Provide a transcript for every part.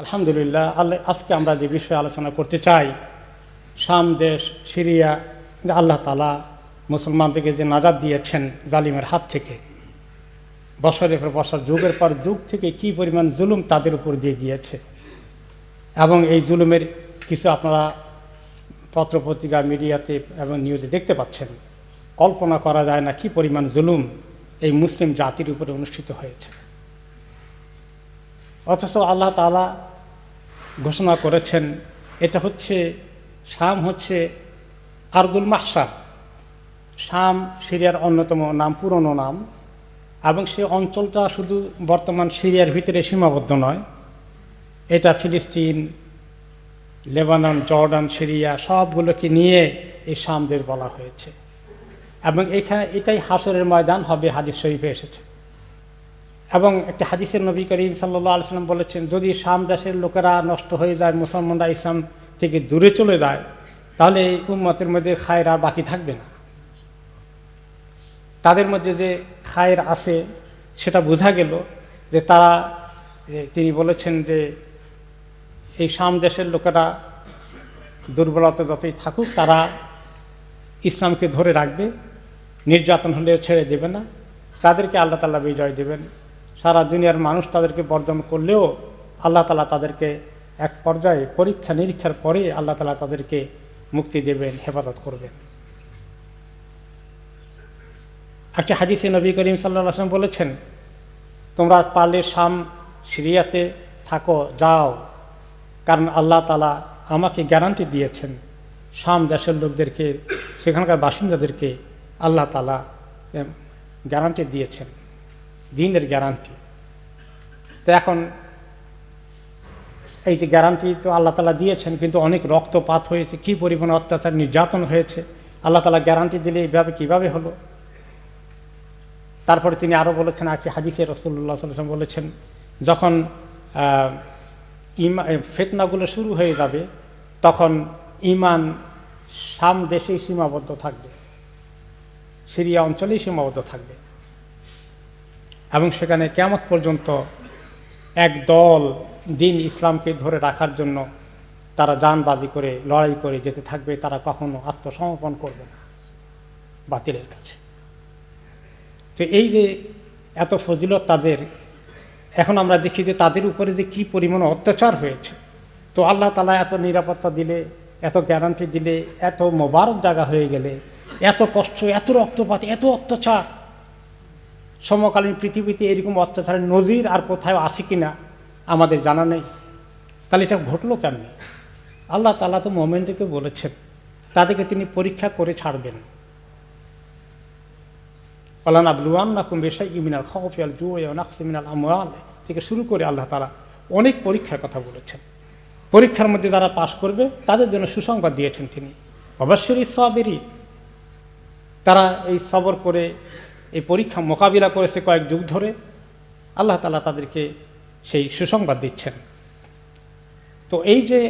আলহামদুলিল্লাহ, আল্লাহ, আজকে আমরা যে বিষয়ে আলোচনা করতে চাই, শাম, দেশ, সিরিয়া, যে আল্লাহ তালা মুসলমানদেরকে যে নাজাদ দিয়েছেন জালিমের হাত থেকে, বছরের পর বছর, যুগের পর যুগ থেকে কি পরিমাণ জুলুম তাদের উপর দিয়ে গিয়েছে, এবং এই জুলুমের কিছু আপনারা পত্রপত্রিকা, মিডিয়াতে এবং নিউজে দেখতে পাচ্ছেন, কল্পনা করা যায় না কি পরিমাণ জুলুম এই মুসলিম জাতির উপরে অনুষ্ঠিত হয়েছে। অথচ আল্লাহ তালা ঘোষণা করেছেন, এটা হচ্ছে, শাম হচ্ছে আরদুল মাহসা। শাম সিরিয়ার অন্যতম নাম, পুরনো নাম, এবং সে অঞ্চলটা শুধু বর্তমান সিরিয়ার ভিতরে সীমাবদ্ধ নয়। এটা ফিলিস্তিন, লেবানন, জর্ডান, সিরিয়া সবগুলোকে নিয়ে এই শাম দেশ বলা হয়েছে। এবং এখানে এটাই হাসরের ময়দান হবে, হাদিস শরীফে এসেছে। এবং একটা হাদিসের নবী করিম সাল্লাহ আলসালাম বলেছেন, যদি শাম দেশের লোকেরা নষ্ট হয়ে যায়, মুসলমানরা ইসলাম থেকে দূরে চলে যায়, তাহলে এই উম্মতের মধ্যে খায়ের আর বাকি থাকবে না। তাদের মধ্যে যে খায়ের আছে, সেটা বোঝা গেল যে তারা তিনি বলেছেন যে এই শাম দেশের লোকেরা দুর্বলতা যতই থাকুক, তারা ইসলামকে ধরে রাখবে, নির্যাতন হলেও ছেড়ে দেবে না, তাদেরকে আল্লাহ তালা বিজয় দেবেন। সারা দুনিয়ার মানুষ তাদেরকে বর্জন করলেও আল্লাহ তালা তাদেরকে এক পর্যায়ে পরীক্ষা নিরীক্ষার পরে আল্লাহ তালা তাদেরকে মুক্তি দেবেন, হেফাজত করবেন। একটা হাদিসে নবী করিম সাল্লাহ আসলাম বলেছেন, তোমরা পারলে শাম, সিরিয়াতে থাকো, যাও। কারণ আল্লাহ তালা আমাকে গ্যারান্টি দিয়েছেন, শাম দেশের লোকদেরকে, সেখানকার বাসিন্দাদেরকে আল্লাহ তালা গ্যারান্টি দিয়েছেন। দিনের গ্যারান্টি তো এখন এই যে গ্যারান্টি তো আল্লাহ তালা দিয়েছেন, কিন্তু অনেক রক্তপাত হয়েছে, কি পরিমাণ অত্যাচার, নির্যাতন হয়েছে। আল্লাহ তালা গ্যারান্টি দিলে এইভাবে কীভাবে হলো? তারপরে তিনি আরও বলেছেন, আর কি হাদিসে রসুল্লাহ সাল্লাম বলেছেন, যখন ইমা ফেতনাগুলো শুরু হয়ে যাবে, তখন ইমান সাম দেশেই সীমাবদ্ধ থাকবে। সিরিয়া অঞ্চলেই সীমাবদ্ধ থাকবে। এবং সেখানে কেমত পর্যন্ত এক দল দিন ইসলামকে ধরে রাখার জন্য তারা যানবাজি করে, লড়াই করে যেতে থাকবে, তারা কখনো আত্মসমর্পণ করবে না। বাতিলের কাছে। তো এই যে এত ফজিলত তাদের, এখন আমরা দেখি যে তাদের উপরে যে কি পরিমাণ অত্যাচার হয়েছে। তো আল্লাহ তালা এত নিরাপত্তা দিলে, এত গ্যারান্টি দিলে, এত মোবারক জায়গা হয়ে গেলে, এত কষ্ট, এত রক্তপাত, এত অত্যাচার সমকালীন পৃথিবীতে এরকম অত্যাচারের নজির আর কোথায় আছে কি না আমাদের জানা নেই। তাহলে এটা ঘটলো কেমনি? আল্লাহ তালা তো মোমেন্টকে বলেছেন, তাদেরকে তিনি পরীক্ষা করে ছাড়বেন। আল্লাহ আবলুয়ান নাকুম বেশাই ইমিনাল খফিয়াল জুয়াল আমল থেকে শুরু করে আল্লাহ তালা অনেক পরীক্ষার কথা বলেছেন। পরীক্ষার মধ্যে যারা পাশ করবে, তাদের জন্য সুসংবাদ দিয়েছেন তিনি। অবশ্যই সবেরই। তারা এই সবর করে এই পরীক্ষা মোকাবিলা করেছে কয়েক যুগ ধরে। আল্লাহ তালা তাদেরকে সেই সুসংবাদ দিচ্ছেন। তো এই যে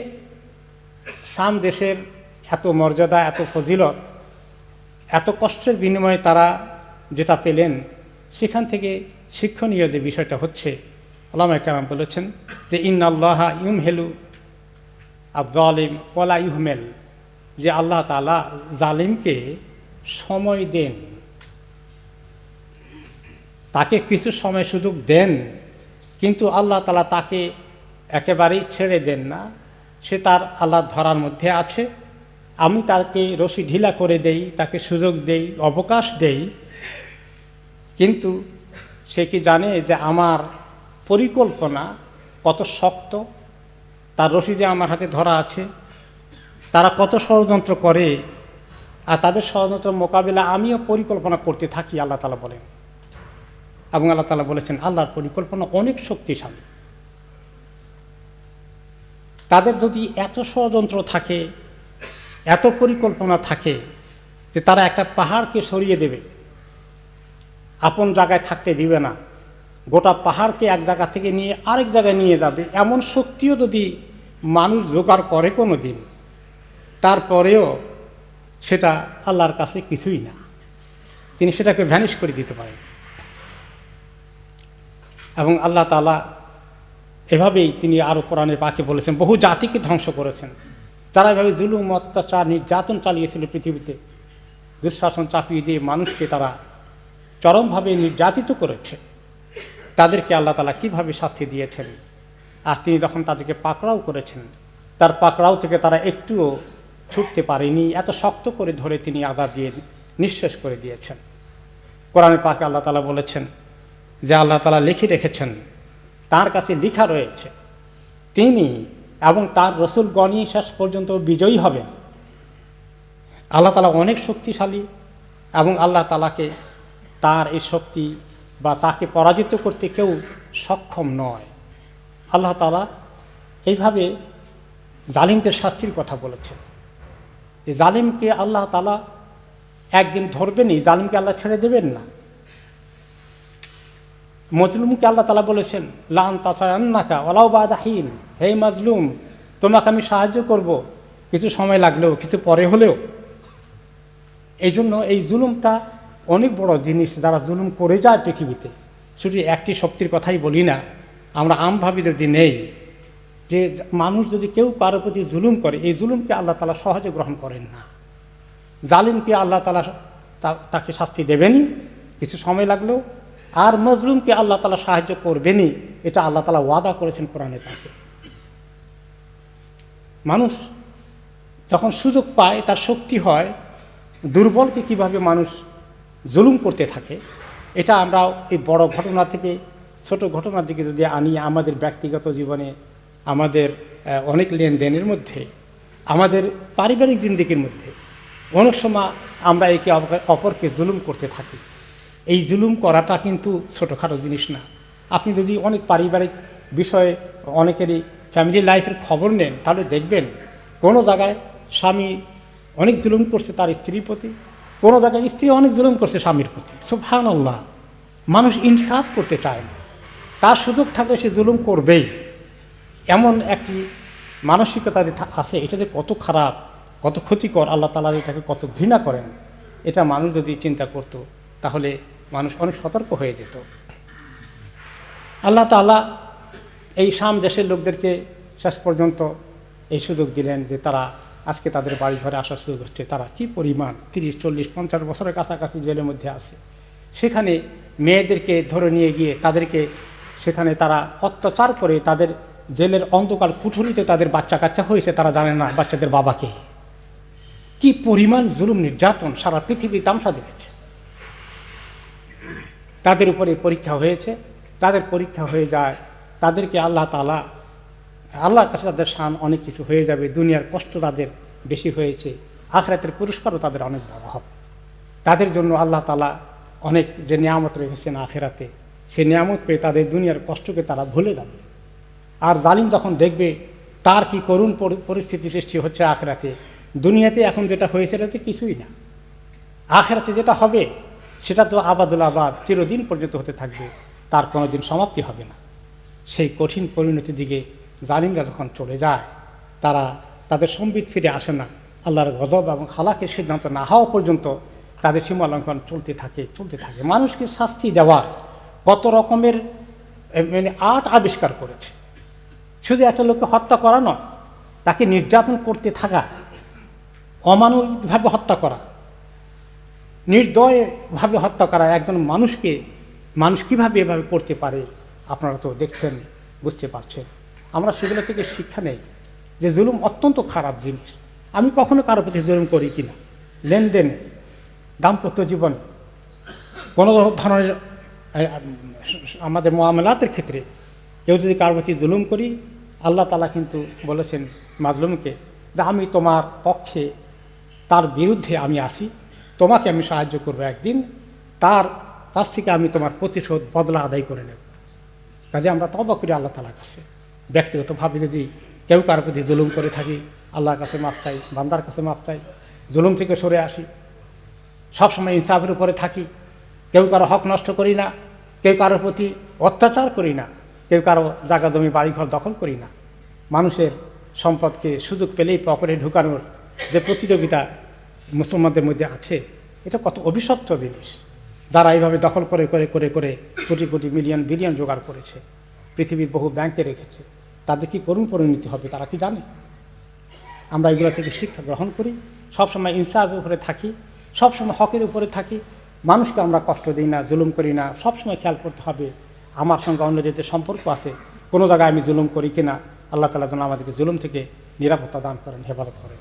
শাম দেশের এত মর্যাদা, এত ফজিলত, এত কষ্টের বিনিময়ে তারা যেটা পেলেন, সেখান থেকে শিক্ষণীয় যে বিষয়টা হচ্ছে আল্লামা কালাম বলেছেন যে ইন আল্লাহ ইউম হেলু আলিম ওলা ইউহমেল যে আল্লাহ তালা জালিমকে সময় দেন। তাকে কিছু সময় সুযোগ দেন, কিন্তু আল্লাহ তালা তাকে একেবারেই ছেড়ে দেন না। সে তার আল্লাহ ধরার মধ্যে আছে। আমি তাকে রশি ঢিলা করে দেই, তাকে সুযোগ দেই, অবকাশ দেই। কিন্তু সে কি জানে যে আমার পরিকল্পনা কত শক্ত? তার রশি যে আমার হাতে ধরা আছে, তারা কত ষড়যন্ত্র করে? আর তাদের ষড়যন্ত্র মোকাবিলা আমিও পরিকল্পনা করতে থাকি, আল্লাহ তালা বলেন। এবং আল্লাহ তালা বলেছেন, আল্লাহর পরিকল্পনা অনেক শক্তিশালী। তাদের যদি এত ষড়যন্ত্র থাকে, এত পরিকল্পনা থাকে যে তারা একটা পাহাড়কে সরিয়ে দেবে, আপন জায়গায় থাকতে দিবে না, গোটা পাহাড়কে এক জায়গা থেকে নিয়ে আরেক জায়গায় নিয়ে যাবে, এমন শক্তিও যদি মানুষ জোগাড় করে কোনো দিন তারপরেও সেটা আল্লাহর কাছে কিছুই না। তিনি সেটাকে ভ্যানিশ করে দিতে পারেন। এবং আল্লাহ তালা এভাবেই তিনি আরও কোরআনের পাকে বলেছেন, বহু জাতিকে ধ্বংস করেছেন। যারা এভাবে জুলুম, অত্যাচার, নির্যাতন চালিয়েছিল পৃথিবীতে, দুঃশাসন চাপিয়ে দিয়ে মানুষকে তারা চরমভাবে নির্যাতিত করেছে, তাদেরকে আল্লাহ তালা কীভাবে শাস্তি দিয়েছেন? আর তিনি যখন তাদেরকে পাকড়াও করেছেন, তার পাকড়াও থেকে তারা একটুও ছুটতে পারেনি, এত শক্ত করে ধরে তিনি আজাদ দিয়ে নিঃশেষ করে দিয়েছেন। কোরআনে পাকে আল্লাহ তালা বলেছেন যে আল্লাহ তালা লিখে রেখেছেন, তার কাছে লেখা রয়েছে। তিনি এবং তার রসুল গণই শেষ পর্যন্ত বিজয়ী হবেন। আল্লাহ তালা অনেক শক্তিশালী এবং আল্লাহ তালাকে তার এই শক্তি বা তাকে পরাজিত করতে কেউ সক্ষম নয়। আল্লাহ তালা এইভাবে জালিমদের শাস্তির কথা বলেছেন। জালিমকে আল্লাহ তালা একদিন ধরবেনই, জালিমকে আল্লাহ ছেড়ে দেবেন না। মজলুমকে আল্লাহ তালা বলেছেন, লান তাসান্নাকা ওলাও বাদাহীন হে মজলুম, তোমাকে আমি সাহায্য করব। কিছু সময় লাগলেও, কিছু পরে হলেও। এই জন্য এই জুলুমটা অনেক বড় জিনিস যারা জুলুম করে যায় পৃথিবীতে। শুধু একটি শক্তির কথাই বলি না, আমরা আমভাবে যদি নেই, যে মানুষ যদি কেউ কারোর প্রতি জুলুম করে, এই জুলুমকে আল্লাহ তালা সহজে গ্রহণ করেন না। জালিমকে আল্লাহ তালা তাকে শাস্তি দেবেনি কিছু সময় লাগলেও আর মজলুমকে আল্লাহ তালা সাহায্য করবেনই। এটা আল্লাহ তালা ওয়াদা করেছেন কোরআনে পাকে। মানুষ যখন সুযোগ পায়, তার শক্তি হয়, দুর্বলকে কীভাবে মানুষ জুলুম করতে থাকে, এটা আমরা এই বড় ঘটনা থেকে, ছোট ঘটনার দিকে যদি আনি, আমাদের ব্যক্তিগত জীবনে, আমাদের অনেক লেনদেনের মধ্যে, আমাদের পারিবারিক জিন্দিগির মধ্যে, অনেক সময় আমরা একে অপর- অপরকে জুলুম করতে থাকি। এই জুলুম করাটা কিন্তু ছোটোখাটো জিনিস না। আপনি যদি অনেক পারিবারিক বিষয়ে অনেকেরই ফ্যামিলি লাইফের খবর নেন, তাহলে দেখবেন কোনো জায়গায় স্বামী অনেক জুলুম করছে তার স্ত্রীর প্রতি, কোনো জায়গায় স্ত্রী অনেক জুলুম করছে স্বামীর প্রতি। সুফহান আল্লাহ মানুষ ইনসাফ করতে চায় না। তার সুযোগ থাকলে সে জুলুম করবেই। এমন একটি মানসিকতা যে আছে, এটা যে কত খারাপ, কত ক্ষতিকর, আল্লাহ তালা এটাকে কত ঘৃণা করেন, এটা মানুষ যদি চিন্তা করত, তাহলে মানুষ অনেক সতর্ক হয়ে যেত। আল্লাহ তালা এই শাম দেশের লোকদেরকে শেষ পর্যন্ত এই সুযোগ দিলেন যে তারা আজকে তাদের বাড়ি ঘরে আসার সুযোগ হচ্ছে। তারা কি পরিমাণ তিরিশ, চল্লিশ, পঞ্চাশ বছরের কাছাকাছি জেলের মধ্যে আছে। সেখানে মেয়েদেরকে ধরে নিয়ে গিয়ে তাদেরকে সেখানে তারা অত্যাচার করে তাদের জেলের অন্ধকার কুঠুরিতে তাদের বাচ্চা কাচ্চা হয়েছে, তারা জানে না বাচ্চাদের বাবাকে। কি পরিমাণ জুলুম নির্যাতন সারা পৃথিবী তামসা দেখেছে তাদের উপরে পরীক্ষা হয়েছে। তাদের পরীক্ষা হয়ে যায়। তাদেরকে আল্লাহ তালা আল্লাহর কাছে তাদের শান অনেক কিছু হয়ে যাবে। দুনিয়ার কষ্ট তাদের বেশি হয়েছে। আখরাতের পুরস্কারও তাদের অনেক বড় হবে। তাদের জন্য আল্লাহ তালা অনেক যে নিয়ামত রেখেছেন আখেরাতে, সেই নিয়ামত পেয়ে তাদের দুনিয়ার কষ্টকে তারা ভুলে যাবে। আর জালিম যখন দেখবে তার কি করুণ পরিস্থিতি সৃষ্টি হচ্ছে আখেরাতে, দুনিয়াতে এখন যেটা হয়েছে এটাতে কিছুই না। আখেরাতে যেটা হবে সেটা তো আবাদুল আবাদ চিরদিন পর্যন্ত হতে থাকবে, তার কোনো দিন সমাপ্তি হবে না। সেই কঠিন পরিণতির দিকে জালিমরা যখন চলে যায়, তারা তাদের সম্বিত ফিরে আসে না। আল্লাহর গজব এবং হালাকের সিদ্ধান্ত না হওয়া পর্যন্ত তাদের সীমা লঙ্ঘন চলতে থাকে চলতে থাকে। মানুষকে শাস্তি দেওয়া কত রকমের মানে আর্ট আবিষ্কার করেছে। শুধু একটা লোককে হত্যা করা নয়, তাকে নির্যাতন করতে থাকা, অমানবিকভাবে হত্যা করা নির্দয়ভাবে হত্যা করা একজন মানুষকে, মানুষ কীভাবে এভাবে করতে পারে, আপনারা তো দেখছেন, বুঝতে পারছেন। আমরা সেগুলো থেকে শিক্ষা নেই যে জুলুম অত্যন্ত খারাপ জিনিস। আমি কখনো কারও প্রতি জুলুম করি কিনা লেনদেনে, দাম্পত্য জীবনে, কোনো ধরনের আমাদের মোয়ামেলাতের ক্ষেত্রে কেউ যদি কারও প্রতি জুলুম করি, আল্লাহ তালা কিন্তু বলেছেন মাজলুমকে যে আমি তোমার পক্ষে, তার বিরুদ্ধে আমি আসি। তোমাকে আমি সাহায্য করব একদিন। তার কাছ থেকে আমি তোমার প্রতিশোধ, বদলা আদায় করে নেব। কাজে আমরা তবা করি আল্লাহ তালার কাছে। ব্যক্তিগতভাবে যদি কেউ কারোর প্রতি জুলুম করে থাকি, আল্লাহর কাছে মাপ চাই, বান্দার কাছে মাপ চাই, জুলুম থেকে সরে আসি। সবসময় ইনসাফের উপরে থাকি। কেউ কারও হক নষ্ট করি না, কেউ কারোর প্রতি অত্যাচার করি না, কেউ কারও জায়গা জমি, বাড়িঘর দখল করি না। মানুষের সম্পদকে সুযোগ পেলেই পকেটে ঢুকানোর যে প্রতিযোগিতা মুসলমানদের মধ্যে আছে, এটা কত অভিশপ্ত জিনিস। যারা এইভাবে দখল করে করে করে করে কোটি কোটি, মিলিয়ন, বিলিয়ন জোগাড় করেছে, পৃথিবীর বহু ব্যাংকে রেখেছে, তাদের কি করুণ পরিণতি হবে, তারা কি জানে? আমরা এগুলো থেকে শিক্ষা গ্রহণ করি, সবসময় ইনসাফের উপরে থাকি, সবসময় হকের উপরে থাকি, মানুষকে আমরা কষ্ট দিই না, জুলুম করি না, সবসময় খেয়াল করতে হবে, আমার সঙ্গে অন্য যে সম্পর্ক আছে, কোনো জায়গায় আমি জুলুম করি কিনা, আল্লাহ তালা যেন আমাদেরকে জুলুম থেকে নিরাপত্তা দান করেন, হেফাজত করেন।